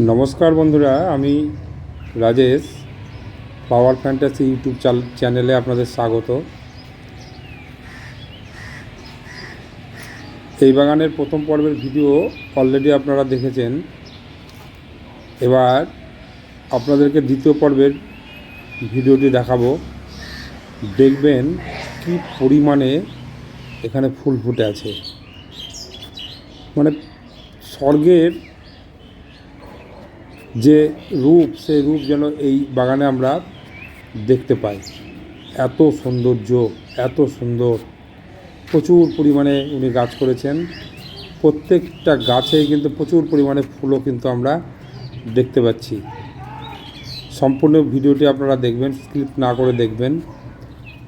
নমস্কার বন্ধুরা, আমি রাজেশ, পাওয়ার ফ্যান্টাসি ইউটিউব চ্যানেলে আপনাদের স্বাগত। এই বাগানের প্রথম পর্বের ভিডিও অলরেডি আপনারা দেখেছেন। এবার আপনাদেরকে দ্বিতীয় পর্বের ভিডিওটি দেখাবো। দেখবেন কি পরিমাণে এখানে ফুল ফুটে আছে। মানে স্বর্গের যে রূপ, সেই রূপ যেন এই বাগানে আমরা দেখতে পাই। এত সৌন্দর্য, এত সুন্দর। প্রচুর পরিমাণে উনি গাছ করেছেন। প্রত্যেকটা গাছে কিন্তু প্রচুর পরিমাণে ফুলও কিন্তু আমরা দেখতে পাচ্ছি। সম্পূর্ণ ভিডিওটি আপনারা দেখবেন, স্কিপ না করে দেখবেন।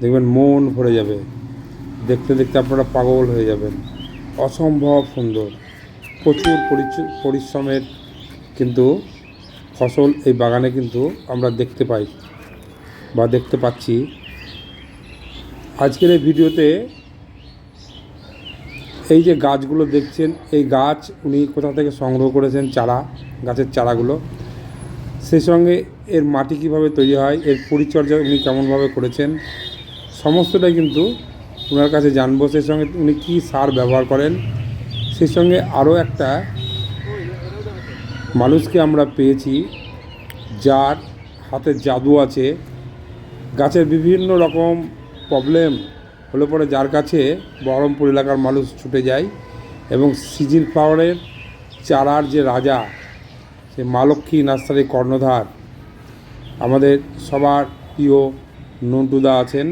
দেখবেন মন ভরে যাবে। দেখতে দেখতে আপনারা পাগল হয়ে যাবেন। অসম্ভব সুন্দর। প্রচুর পরিচ- পরিশ্রমের কিন্তু ফসল এই বাগানে কিন্তু আমরা দেখতে পাই বা দেখতে পাচ্ছি। আজকের এই ভিডিওতে এই যে গাছগুলো দেখছেন, এই গাছ উনি কোথা থেকে সংগ্রহ করেছেন, চারা, গাছের চারাগুলো, সেই সঙ্গে এর মাটি কীভাবে তৈরি হয়, এর পরিচর্যা উনি কেমনভাবে করেছেন, সমস্তটাই কিন্তু ওনার কাছে জানব। সেই সঙ্গে উনি কী সার ব্যবহার করেন, সেই সঙ্গে আরও একটা মানুষকে আমরা পেয়েছি যার হাতে জাদু আছে। গাছের বিভিন্ন রকম প্রবলেম হলে পরে যার কাছে বহরমপুর এলাকার মানুষ ছুটে যায় এবং সিজিল ফ্লাওয়ারের চারার যে রাজা সে মালক্ষী নার্সারি কর্ণধার আমাদের সবার প্রিয় নন্টুদা আছেন।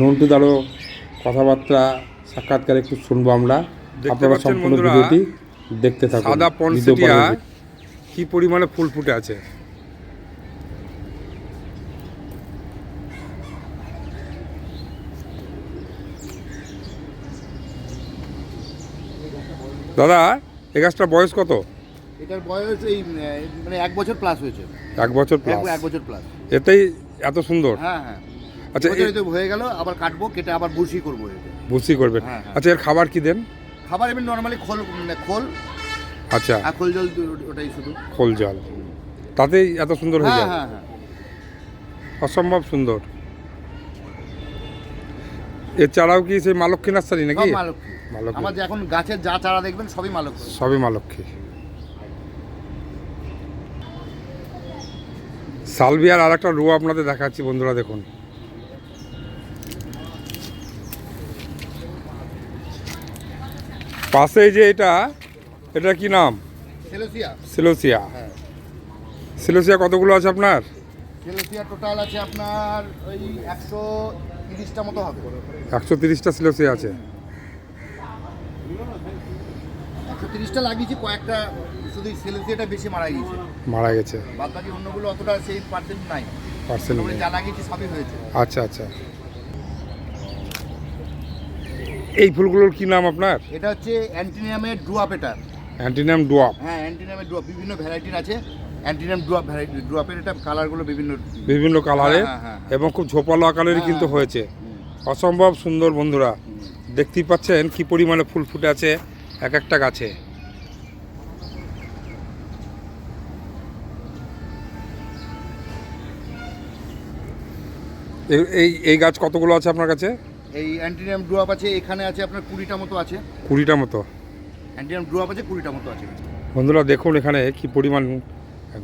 নন্টুদারও কথাবার্তা সাক্ষাৎকার একটু শুনব আমরা। আপনারা সম্পূর্ণ ভিডিওটি। দেখতে থাকুন সাদা পনসেটিয়া কি পরিমাণে ফুল ফুটে আছে? দাদা এই গাছটার বয়স কত? এটার বয়স এই মানে এক বছর প্লাস হয়েছে। এক বছর এক প্লাস এক বছর প্লাস এতেই এত সুন্দর? হ্যাঁ হ্যাঁ। আচ্ছা হয়ে গেল আবার কাটবো কেটে আবার বুসি করব এটা ভুসি করবেন হ্যাঁ, হ্যাঁ। আচ্ছা এর খাবার কি দেন? খাবার এমনি নর্মালি খোল উম, খোল। আচ্ছা। আর খোল জল ওটাই শুধু। খোল জল। তাতেই এত সুন্দর হয়ে হ্যাঁ যায়? হ্যাঁ হ্যাঁ। অসম্ভব সুন্দর। এর চারাও কি সেই মালক্ষী নার্সারি নাকি? মালক্ষী। মালক্ষী। আমার যে এখন গাছের যা চারা দেখবেন সবই মালক্ষী। সবই মালক্ষী। সালভিয়ার আর একটা রো আপনাদের দেখাচ্ছি বন্ধুরা দেখুন। পাশে যে এটা এটা কি নাম? সেলোসিয়া। সিলোসিয়া। হ্যাঁ। সিলোসিয়া কতগুলো আছে আপনার? সেলোসিয়া টোটাল আছে আপনার ওই একশো তিরিশটা মতো হবে। একশো তিরিশটা সিলোসিয়া আছে। একশো তিরিশটা লাগিয়েছি কয়েকটা শুধু সেলোসিয়াটা বেশি মারা গিয়েছে। মারা গেছে। বাদ বাকি অন্যগুলো অতটা সেই পার্সেন্ট নাই। পার্সেন্ট যা লাগিয়েছি সবই হয়েছে। আচ্ছা আচ্ছা। এই ফুলগুলোর কি নাম আপনার? এটা হচ্ছে অ্যান্টিনিয়ামের ডুয়াপেটার অ্যান্টিনাম ডোয়াপ। হ্যাঁ অ্যান্টিনিয়ামের ডুয়াপ বিভিন্ন ভ্যারাইটির আছে। অ্যান্টিনিয়াম ডুয়াপ ভ্যারাইটি ডুয়াপের এটা কালারগুলো বিভিন্ন। বিভিন্ন কালারে হ্যাঁ, হ্যাঁ, হ্যাঁ। এবং খুব ঝোপালো আকারেরই কিন্তু হ্যাঁ। হয়েছে। অসম্ভব সুন্দর বন্ধুরা। দেখতেই পাচ্ছেন কি পরিমাণে ফুল ফুটে আছে এক একটা গাছে। এই এই গাছ কতগুলো আছে আপনার কাছে? এই অ্যান্টিনিয়াম ডুয়াপ আছে এখানে আছে আপনার কুড়িটা মতো আছে। কুড়িটা মতো? অ্যান্টিনিয়াম ডুয়াপ আছে কুড়িটা মতো আছে। বন্ধুরা দেখুন এখানে কি পরিমাণ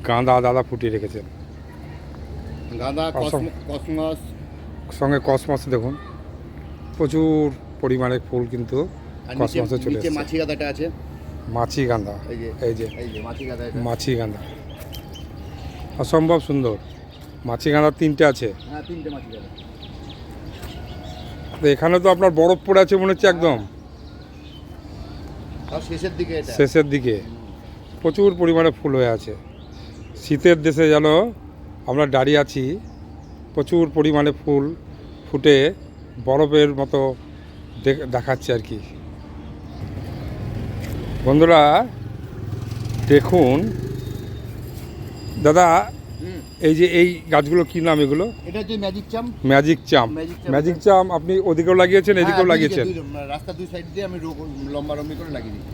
গাঁদা দাদা ফুটিয়ে রেখেছেন। গাঁদা। কসমস। সঙ্গে কসমস দেখুন। প্রচুর পরিমাণে ফুল কিন্তু কসমসে চলে এসেছে। মাছি গাঁদাটা আছে। মাছি গাঁদা। এই যে এই যে মাছি গাঁদা এটা। মাছি গাঁদা। অসম্ভব সুন্দর। মাছি গাঁদা তিনটে আছে। হ্যাঁ তিনটে মাছি গাঁদা। এখানে তো আপনার বরফ পড়ে আছে মনে হচ্ছে একদম। শেষের দিকে শেষের দিকে। প্রচুর পরিমাণে ফুল হয়ে আছে। শীতের দেশে যেন আমরা দাঁড়িয়ে আছি প্রচুর পরিমাণে ফুল ফুটে বরফের মতো দেখাচ্ছে আর কি। বন্ধুরা দেখুন। দাদা। এই যে এই গাছগুলো কি নাম এগুলো? এটা হচ্ছে ম্যাজিক চাম ম্যাজিক চাম ম্যাজিক চাম আপনি ওদিকেও লাগিয়েছেন এদিকেও হ্যাঁ, দিকে, লাগিয়েছেন? রাস্তা দুই সাইড দিয়ে আমি লম্বা লম্বি করে লাগিয়ে দিই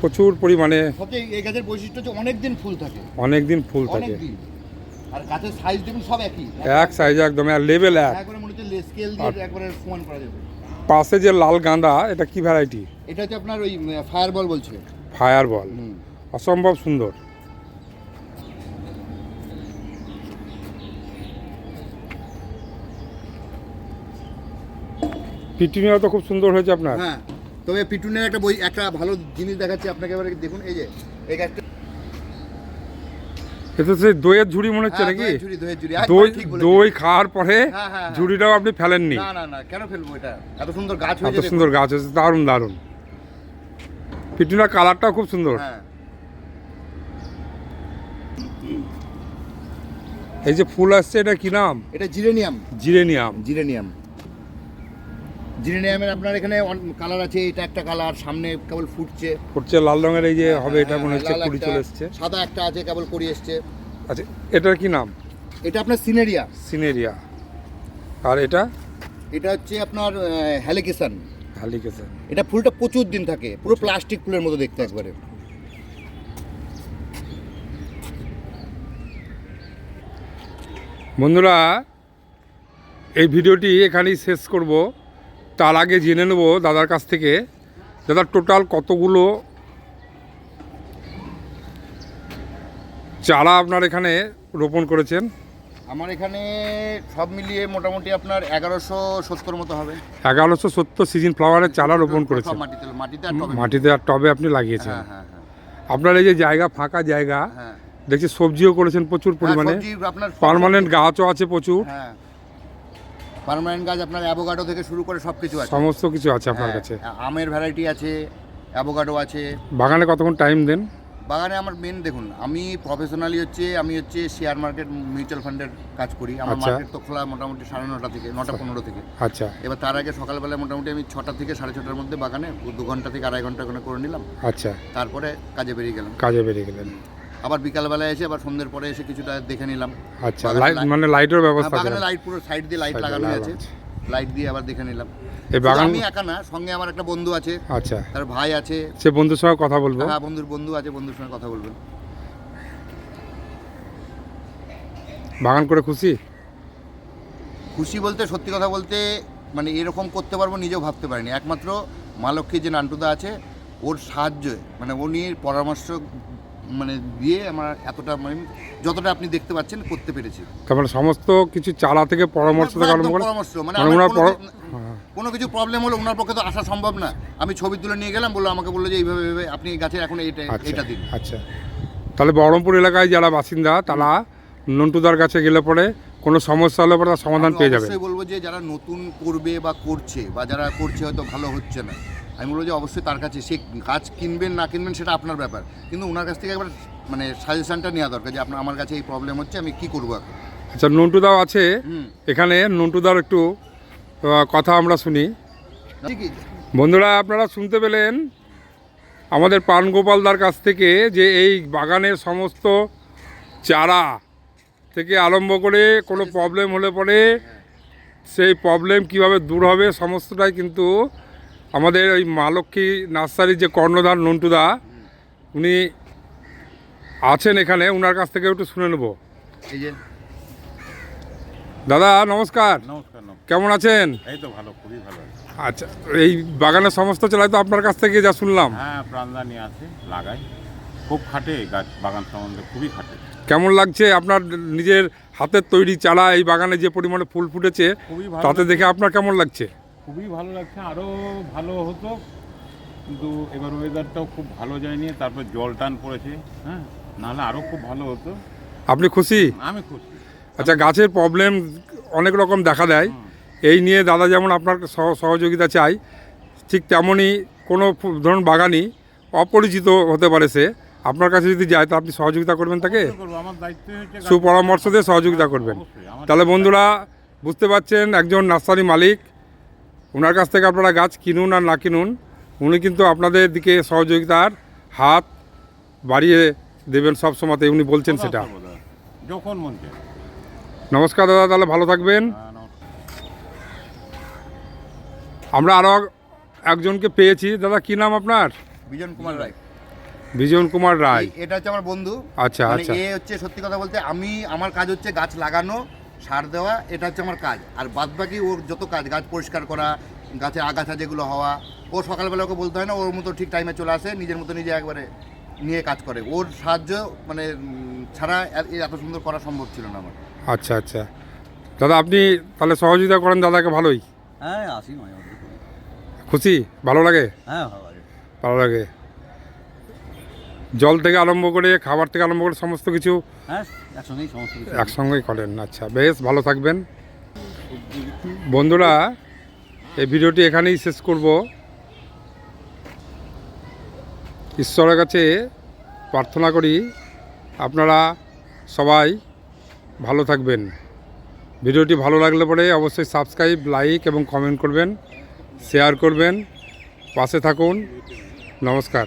প্রচুর পরিমাণে সবচেয়ে এই গাছের বৈশিষ্ট্য হচ্ছে অনেক দিন ফুল থাকে। অনেক দিন ফুল থাকে। আর গাছের সাইজ দেখুন সব একই। এক সাইজ একদম আর লেভেল এক। একবারে মনে হচ্ছে স্কেল দিয়ে একবারে সমান করা যাবে। পাশে যে লাল গাঁদা এটা কি ভ্যারাইটি এটা হচ্ছে আপনার ওই ফায়ার বল বলছে। ফায়ার বল অসম্ভব সুন্দর। পিটুনিয়া তো খুব সুন্দর হয়েছে আপনার। হ্যাঁ তবে পিটুনের একটা বই একটা ভালো জিনিস দেখাচ্ছি আপনাকে এবারে দেখুন এই যে এই গাছটা এটা সেই দইয়ের ঝুড়ি মনে হচ্ছে হ্যাঁ, নাকি? দই দই খাওয়ার পরে হ্যাঁ, হ্যাঁ। ঝুড়িটাও আপনি ফেলেননি। না না না কেন ফেলব এটা? এত সুন্দর গাছ হয়েছে এত সুন্দর গাছ হয়েছে দারুণ দারুণ। পিটুনিয়ার কালারটাও খুব সুন্দর। হ্যাঁ। এই যে ফুল আসছে এটা কি নাম? এটা জিরেনিয়াম। জিরেনিয়াম। জিরেনিয়াম। জিরেনিয়ামের আপনার এখানে কালার আছে এটা একটা কালার সামনে কেবল ফুটছে। হচ্ছে লাল রঙের এই যে হবে এটা হ্যাঁ, মনে হচ্ছে কুড়ি চলে এসছে। সাদা একটা আছে কেবল করি এসছে। আচ্ছা এটার কি নাম? এটা আপনার সিনেরিয়া। সিনেরিয়া। আর এটা? এটা হচ্ছে আপনার হ্যালিকেশন হালিকেছে এটা ফুলটা প্রচুর দিন থাকে পুরো প্লাস্টিক ফুলের মতো দেখতে একবারে। বন্ধুরা এই ভিডিওটি এখানেই শেষ করব। তার আগে জেনে নেব দাদার কাছ থেকে দাদা টোটাল কতগুলো চারা আপনার এখানে রোপণ করেছেন? আমার এখানে সব মিলিয়ে মোটামুটি আপনার এগারোশো সত্তর মতো হবে। এগারোশো সত্তর সিজন ফ্লাওয়ারের চারা রোপণ করেছেন। মাটিতে মাটিতে আর টবে। আপনি লাগিয়েছেন। হ্যাঁ হ্যাঁ হ্যাঁ। আপনার এই যে জায়গা ফাঁকা জায়গা দেখছি সবজিও করেছেন প্রচুর পরিমাণে। পার্মানেন্ট গাছও আছে প্রচুর। পার্মানেন্ট গাছ আপনার অ্যাভোকাডো থেকে শুরু করে সব কিছু আছে। সমস্ত কিছু আছে আপনার হ্যাঁ, কাছে? আমের ভ্যারাইটি আছে অ্যাভোকাডো আছে। বাগানে কতক্ষণ টাইম দেন? বাগানে আমার মেন দেখুন আমি প্রফেশনালি হচ্ছে আমি হচ্ছে শেয়ার মার্কেট মিউচুয়াল ফান্ডের কাজ করি। আমার আচ্ছা। মার্কেট তো খোলা মোটামুটি সাড়ে নটা থেকে নটা পনেরো থেকে। আচ্ছা। এবার তার আগে সকালবেলা মোটামুটি আমি ছটা থেকে সাড়ে ছটার মধ্যে বাগানে দু ঘণ্টা থেকে আড়াই ঘণ্টা করে করে নিলাম। আচ্ছা। তারপরে কাজে বেরিয়ে গেলাম। কাজে বেরিয়ে গেলেন। আবার বিকালবেলায় এসে আবার সন্ধ্যের পরে এসে কিছুটা দেখে নিলাম। আচ্ছা লাইট মানে লাইটের ব্যবস্থা আছে বাগানে লাইট পুরো সাইড দিয়ে লাইট লাগানো আছে। আছে। লাইট দিয়ে আবার দেখে নিলাম। এই বাগান আমি একা না সঙ্গে আমার একটা বন্ধু আছে। আচ্ছা। তার ভাই আছে। সে বন্ধুর সঙ্গে কথা বলব? হ্যাঁ বন্ধুর বন্ধু আছে বন্ধুর সঙ্গে কথা বলবেন। বাগান করে খুশি? খুশি বলতে সত্যি কথা বলতে মানে এরকম করতে পারব নিজেও ভাবতে পারিনি। একমাত্র মা লক্ষ্মী যে নান্টুদা আছে ওর সাহায্যে মানে উনি পরামর্শ মানে দিয়ে আমার এতটা মানে যতটা আপনি দেখতে পাচ্ছেন করতে পেরেছি। তার মানে সমস্ত কিছু চালা থেকে পরামর্শ থেকে আরম্ভ করে পরামর্শ মানে মানে ওনার কোনো কিছু প্রবলেম হলো ওনার পক্ষে তো আসা সম্ভব না। আমি ছবি তুলে নিয়ে গেলাম বলল আমাকে বলল যে এইভাবে এইভাবে আপনি এই গাছের এখন এইটা আচ্ছা এটা দিন। আচ্ছা। তাহলে বহরমপুর এলাকায় যারা বাসিন্দা তারা নন্টুদার কাছে গেলে পরে কোনো সমস্যা হলে পরে তার সমাধান পেয়ে অবশ্যই বলব যে যারা নতুন করবে বা করছে বা যারা করছে হয়তো ভালো হচ্ছে না আমি বলব যে অবশ্যই তার কাছে সে গাছ কিনবেন না কিনবেন সেটা আপনার ব্যাপার। কিন্তু ওনার কাছ থেকে একবার মানে সাজেশনটা নেওয়া দরকার যে আপনার আমার কাছে এই প্রবলেম হচ্ছে আমি কি করব এখন? আচ্ছা নন্টুদাও আছে। এখানে নন্টুদার একটু কথা আমরা শুনি। বন্ধুরা আপনারা শুনতে পেলেন আমাদের পানগোপালদার কাছ থেকে যে এই বাগানের সমস্ত চারা থেকে আরম্ভ করে কোনো প্রবলেম হলে পরে সেই প্রবলেম কীভাবে দূর হবে সমস্তটাই কিন্তু আমাদের ওই মালক্ষী নার্সারির যে কর্ণধার নন্টুদা উনি আছেন এখানে ওনার কাছ থেকে একটু শুনে নেব। এই যে। দাদা নমস্কার। নমস্কার নমস্কার। কেমন আছেন? এই তো ভালো খুবই ভালো আচ্ছা এই বাগানের সমস্ত চালাই তো আপনার কাছ থেকে যা শুনলাম। হ্যাঁ প্রাণদানি আছে লাগাই। খুব খাটে গাছ বাগান সম্বন্ধে খুবই খাটে। কেমন লাগছে আপনার নিজের হাতের তৈরি চারা এই বাগানে যে পরিমাণে ফুল ফুটেছে তাতে দেখে আপনার কেমন লাগছে? খুবই ভালো লাগছে আরও ভালো হতো। কিন্তু এবার ওয়েদারটাও খুব ভালো যায়নি তারপর জল টান পড়েছে হ্যাঁ? নাহলে আরও খুব ভালো হতো। আপনি খুশি? আমি খুশি। আচ্ছা গাছের প্রবলেম অনেক রকম দেখা দেয়। এই নিয়ে দাদা যেমন আপনার সহ- সহযোগিতা চাই ঠিক তেমনই কোনো ধরুন বাগানই অপরিচিত হতে পারে সে আপনার কাছে যদি যায় তো আপনি সহযোগিতা করবেন তাকে? সুপরামর্শ দিয়ে সহযোগিতা করবেন। তাহলে বন্ধুরা বুঝতে পারছেন একজন নার্সারি মালিক ওনার কাছ থেকে আপনারা গাছ কিনুন আর না কিনুন উনি কিন্তু আপনাদের দিকে সহযোগিতার হাত বাড়িয়ে দেবেন সব সময়তে উনি বলছেন সেটা। যখন মন নমস্কার দাদা তাহলে ভালো থাকবেন। হ্যাঁ, আমরা আরও একজনকে পেয়েছি। দাদা কি নাম আপনার? বিজন কুমার রায়। বিজন কুমার রায়। এটা হচ্ছে আমার বন্ধু। আচ্ছা মানে আচ্ছা। এ হচ্ছে সত্যি কথা বলতে আমি আমার কাজ হচ্ছে গাছ লাগানো সার দেওয়া এটা হচ্ছে আমার কাজ। আর বাদ বাকি ওর যত কাজ গাছ পরিষ্কার করা গাছে আগাছা যেগুলো হওয়া ও সকালবেলা ওকে বলতে হয় না ওর মতো ঠিক টাইমে চলে আসে নিজের মতো নিজে একবারে নিয়ে কাজ করে। ওর সাহায্য মানে ছাড়া এ- এত সুন্দর করা সম্ভব ছিল না আমার। আচ্ছা আচ্ছা। দাদা আপনি তাহলে সহযোগিতা করেন দাদাকে ভালোই। হ্যাঁ আসি। খুশি? ভালো লাগে? হ্যাঁ ভালো লাগে। ভালো লাগে। জল থেকে আরম্ভ করে খাবার থেকে আরম্ভ করে সমস্ত কিছু হ্যাঁ একসঙ্গেই একসঙ্গেই করেন আচ্ছা বেশ, ভালো থাকবেন। বন্ধুরা, এই ভিডিওটি এখানেই শেষ করব। ঈশ্বরের কাছে প্রার্থনা করি, আপনারা সবাই ভালো থাকবেন। ভিডিওটি ভালো লাগলে পরে অবশ্যই সাবস্ক্রাইব, লাইক এবং কমেন্ট করবেন, শেয়ার করবেন, পাশে থাকুন। নমস্কার।